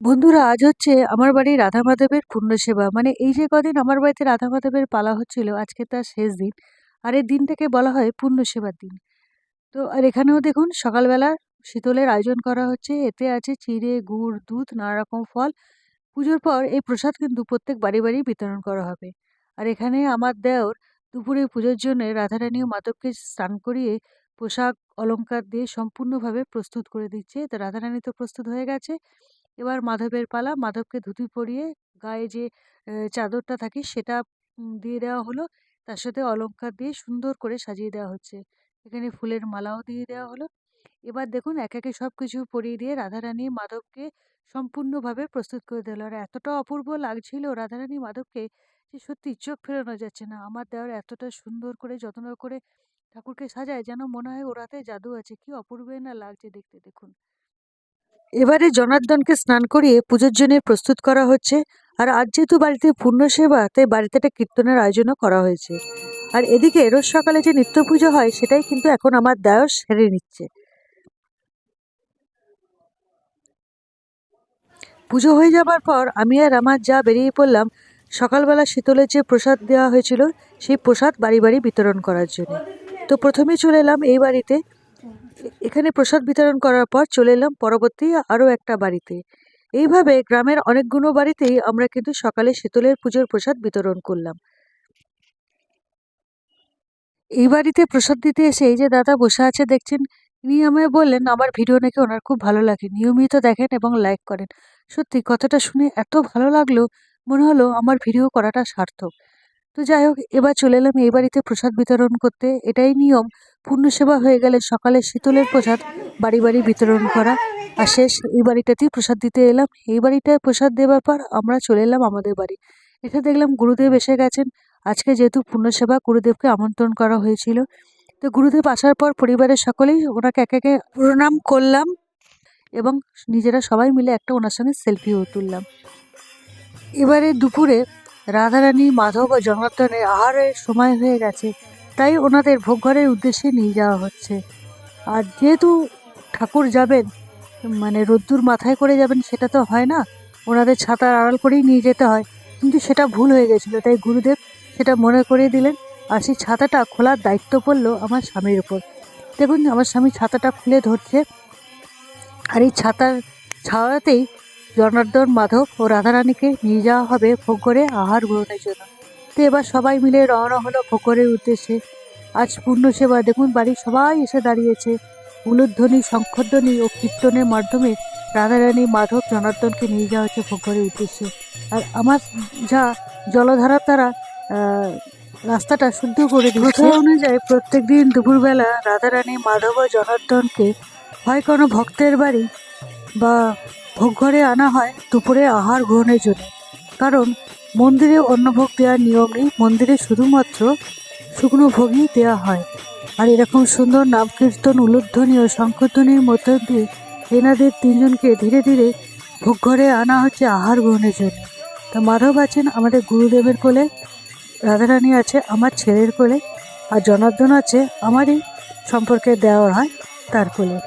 বন্ধুরা, আজ হচ্ছে আমার বাড়ি রাধা মাধবের পুণ্য সেবা মানে এই যে কদিন আমার বাড়িতে রাধা মাধবের পালা হচ্ছিল, আজকে তার শেষ দিন, আর এই দিনটাকে বলা হয় পূর্ণসেবার দিন। তো, আর এখানেও দেখুন, সকালবেলা শীতলের আয়োজন করা হচ্ছে। এতে আছে চিড়ে, গুড়, দুধ, নানা রকম ফল। পুজোর পর এই প্রসাদ কিন্তু প্রত্যেক বাড়ি বাড়ি বিতরণ করা হবে। আর এখানে আমার দেওর দুপুরে পুজোর জন্য রাধারানী ও মাধবকে স্নান করিয়ে পোশাক, অলংকার দিয়ে সম্পূর্ণভাবে প্রস্তুত করে দিচ্ছে। তো রাধারানী তো প্রস্তুত হয়ে গেছে। এবার মাধবের পালা। মাধবকে ধুতি পরিয়ে গায়ে যে চাদরটা থাকে সেটা দিয়ে দেওয়া হলো। তার সাথে অলংকার দিয়ে সুন্দর করে সাজিয়ে দেওয়া হচ্ছে। এখানে ফুলের মালাও দিয়ে দেওয়া হলো। এবার দেখুন এক একে সব কিছু পরিয়ে দিয়ে রাধারানী মাধবকে সম্পূর্ণভাবে প্রস্তুত করে দিল। আর এতটা অপূর্ব লাগছিল রাধারানী মাধবকে যে সত্যি চোখ ফেরানো যাচ্ছে না। আমার দেওয়ার এতটা সুন্দর করে, যত্ন করে ঠাকুরকে সাজায় যেন মনে হয় ওরাতে জাদু আছে। কি অপূর্বই না লাগছে দেখতে দেখুন। এবারে জনার্দনকে স্নান করিয়ে পুজোর জন্য প্রস্তুত করা হচ্ছে। আর আজ যেহেতু বাড়িতে পূর্ণ সেবা, তাই বাড়িতে একটা কীর্তনের আয়োজনও করা হয়েছে। আর এদিকে রোজ সকালে যে নিত্য পুজো হয়, সেটাই কিন্তু এখন আমার দায়স সেরে নিচ্ছে। পুজো হয়ে যাবার পর আমি আর আমার যা বেরিয়ে পড়লাম, সকালবেলা শীতলের যে প্রসাদ দেওয়া হয়েছিল, সেই প্রসাদ বাড়ি বাড়ি বিতরণ করার জন্য। তো প্রথমে চলে এলাম এই বাড়িতে। এখানে প্রসাদ বিতরণ করার পর চলে এলাম পরবর্তী আরও একটা বাড়িতে। এইভাবে গ্রামের অনেকগুলো বাড়িতেই আমরা কিন্তু সকালে শীতলের পুজোর প্রসাদ বিতরণ করলাম। এই বাড়িতে প্রসাদ দিতে এসে এই যে দাদা বসে আছে, দেখছেন? ইনি আমায় বললেন, আমার ভিডিও নাকি ওনার খুব ভালো লাগে। নিয়মিত দেখেন এবং লাইক করেন। সত্যি, কথাটা শুনে এত ভালো লাগল, মনে হলো আমার ভিডিও করাটা সার্থক। তো যাই হোক, এবার চলে এলাম এই বাড়িতে প্রসাদ বিতরণ করতে। এটাই নিয়ম পূর্ণসেবা হয়ে গেলে সকালে শীতলের প্রসাদ, বাড়ি বাড়ি বিতরণ করা। আর শেষ, এই বাড়িটাতেই প্রসাদ দিতে এলাম। এই বাড়িটায় প্রসাদ দেওয়ার পর আমরা চলে এলাম আমাদের বাড়ি। এখানে দেখলাম গুরুদেব এসে গেছেন। আজকে যেহেতু পূর্ণসেবা গুরুদেবকে আমন্ত্রণ করা হয়েছিল। তো গুরুদেব আসার পর পরিবারের সকলেই ওনাকে একে একে প্রণাম করলাম এবং নিজেরা সবাই মিলে একটা ওনার সঙ্গে সেলফিও তুললাম। এবারে দুপুরে রাধারানী মাধব ও জনার্দনের আহারের সময় হয়ে গেছে, তাই ওনাদের ভোগঘরের উদ্দেশ্যে নিয়ে যাওয়া হচ্ছে। আর যেহেতু ঠাকুর যাবেন মানে রোদ্দুর মাথায় করে যাবেন, সেটা তো হয় না, ওনাদের ছাতার আড়াল করেই নিয়ে যেতে হয়। কিন্তু সেটা ভুল হয়ে গেছিল, তাই গুরুদেব সেটা মনে করিয়ে দিলেন। আর সেই ছাতাটা খোলার দায়িত্ব পড়ল আমার স্বামীর উপর। দেখুন আমার স্বামী ছাতাটা খুলে ধরছে আর এই ছাতার ছাওয়াতেই জনার্দন মাধব ও রাধারানীকে নিয়ে যাওয়া হবে ভোগ করে আহার গ্রহণের জন্য। তো এবার সবাই মিলে রওনা হলো ভোগ করার উদ্দেশ্যে। আজ পূর্ণ সেবা। দেখুন বাড়ির সবাই এসে দাঁড়িয়েছে। উলুধ্বনি শঙ্খধ্বনি ও কীর্তনের মাধ্যমে রাধারানী মাধব জনার্দনকে নিয়ে যাওয়া হচ্ছে ভোগ করার উদ্দেশ্যে। আর আমার যা জলধারার দ্বারা আহ, রাস্তাটা শুদ্ধ করে দিচ্ছে অনুযায়ী প্রত্যেক দিন দুপুরবেলা রাধারানী মাধব জনার্দনকে হয় কোনো ভক্তের বাড়ি বা ভোগঘরে আনা হয় দুপুরে আহার গ্রহণের জন্য। কারণ মন্দিরে অন্নভোগ দেওয়ার নিয়ম নেই। মন্দিরে শুধুমাত্র শুকনো ভোগই দেওয়া হয়। আর এরকম সুন্দর নাম কীর্তন উলুধ্বনি ও শঙ্খধ্বনির মধ্য দিয়ে এনাদের তিনজনকে ধীরে ধীরে ভোগঘরে আনা হচ্ছে আহার গ্রহণের জন্য। তা মাধব আছেন আমাদের গুরুদেবের কোলে। রাধারানী আছে, আমার ছেলের কোলে, আর জনার্দন আছে, আমারই সম্পর্কে দেওয়া হয় তার কোলে।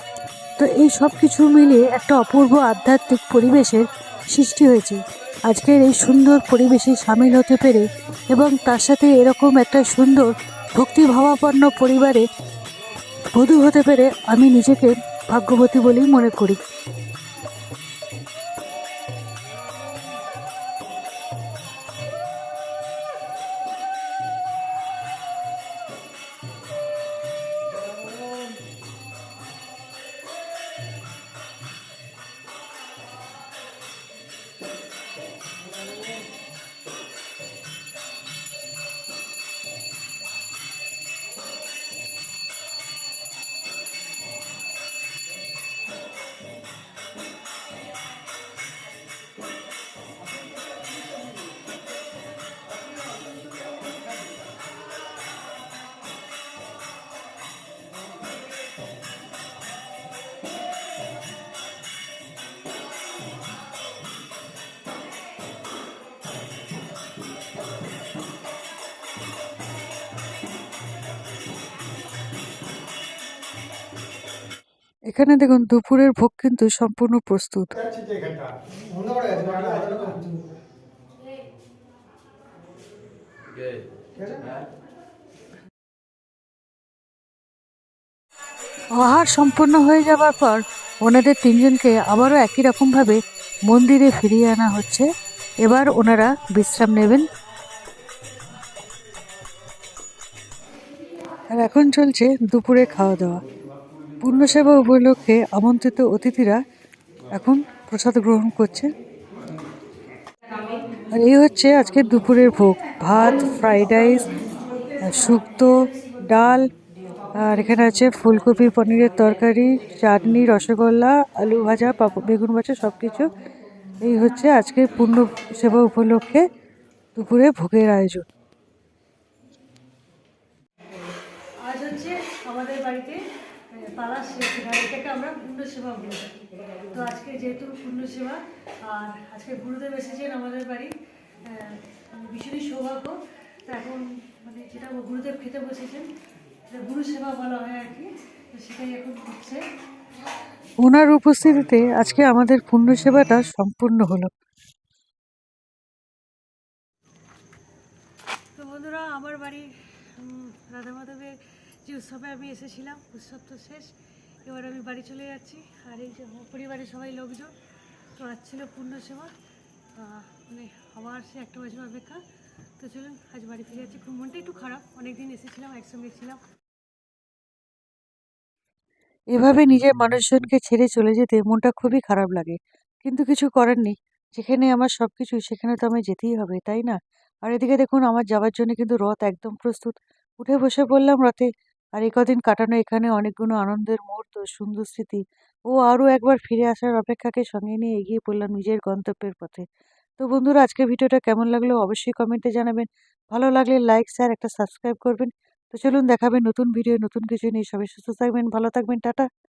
তো এই সব কিছু মিলিয়ে একটা অপূর্ব আধ্যাত্মিক পরিবেশের সৃষ্টি হয়েছে। আজকের এই সুন্দর পরিবেশে সামিল হতে পেরে এবং তার সাথে এরকম একটা সুন্দর ভক্তিভাবাপন্ন পরিবারে বধূ হতে পেরে আমি নিজেকে ভাগ্যবতী বলেই মনে করি। এখানে দেখুন, দুপুরের ভোগ কিন্তু সম্পূর্ণ প্রস্তুত। আহার সম্পূর্ণ হয়ে যাবার পর ওনাদের তিনজনকে আবারও একই রকমভাবে মন্দিরে ফিরিয়ে আনা হচ্ছে। এবার ওনারা বিশ্রাম নেবেন। আর এখন চলছে দুপুরে খাওয়া দাওয়া। পূর্ণসেবা উপলক্ষে আমন্ত্রিত অতিথিরা এখন প্রসাদ গ্রহণ করছে। আর এই হচ্ছে আজকে দুপুরের ভোগ। ভাত ফ্রাইড রাইস শুক্তো, ডাল, আর এখানে আছে ফুলকপি, পনিরের তরকারি, চাটনি, রসগোল্লা, আলু ভাজা পাপড় বেগুন ভাজা সব কিছু এই হচ্ছে আজকে পূর্ণ সেবা উপলক্ষে দুপুরে ভোগের আয়োজন। আজ হচ্ছে আমাদের বাড়িতে পাড়া শেষ এটাকে আমরা পূর্ণ সেবা বলি। তো আজকে যেহেতু পূর্ণ সেবা আর আজকে গুরুদেব এসেছেন আমাদের বাড়ি মানে ভীষণই সৌভাগ্য। তো এখন মানে যেটা গুরুদেব খেতে বসেছেন গুরু সেবা বলা হয় আর কি তো সেটাই এখন হচ্ছে। ওনার উপস্থিতিতে আজকে আমাদের পূর্ণ সেবাটা সম্পূর্ণ হলো। তো বন্ধুরা আমার বাড়ি রাধা মাধবের যে উৎসবে আমি এসেছিলাম, উৎসব তো শেষ। এবার আমি বাড়ি চলে যাচ্ছি। আর এই যে পরিবারের সবাই লোকজন, তো আজ ছিল সেবা মানে আবার সে একটা বছর অপেক্ষা। তো চলুন, আজ বাড়ি ফিরে যাচ্ছি। খুব মনটা একটু খারাপ। অনেকদিন এসেছিলাম, একসঙ্গে ছিলাম। এভাবে নিজের মানুষজনকে ছেড়ে চলে যেতে মনটা খুবই খারাপ লাগে। কিন্তু কিছু করার নেই। যেখানে আমার সব কিছু সেখানে তো আমায় যেতেই হবে, তাই না? আর এদিকে দেখুন, আমার যাওয়ার জন্য কিন্তু রথ একদম প্রস্তুত। উঠে বসে পড়লাম রথে। আর একদিন কদিন কাটানো এখানে অনেকগুলো আনন্দের মুহূর্ত, সুন্দর স্মৃতি ও আরও একবার ফিরে আসার অপেক্ষাকে সঙ্গে নিয়ে এগিয়ে পড়লাম নিজের গন্তব্যের পথে। তো বন্ধুরা, আজকের ভিডিওটা কেমন লাগল অবশ্যই কমেন্টে জানাবেন। ভালো লাগলে লাইক শেয়ার একটা সাবস্ক্রাইব করবেন। তো চলুন দেখাবেন নতুন ভিডিও নতুন কিছু নিয়ে। সবাই সুস্থ থাকবেন, ভালো থাকবেন, টাটা।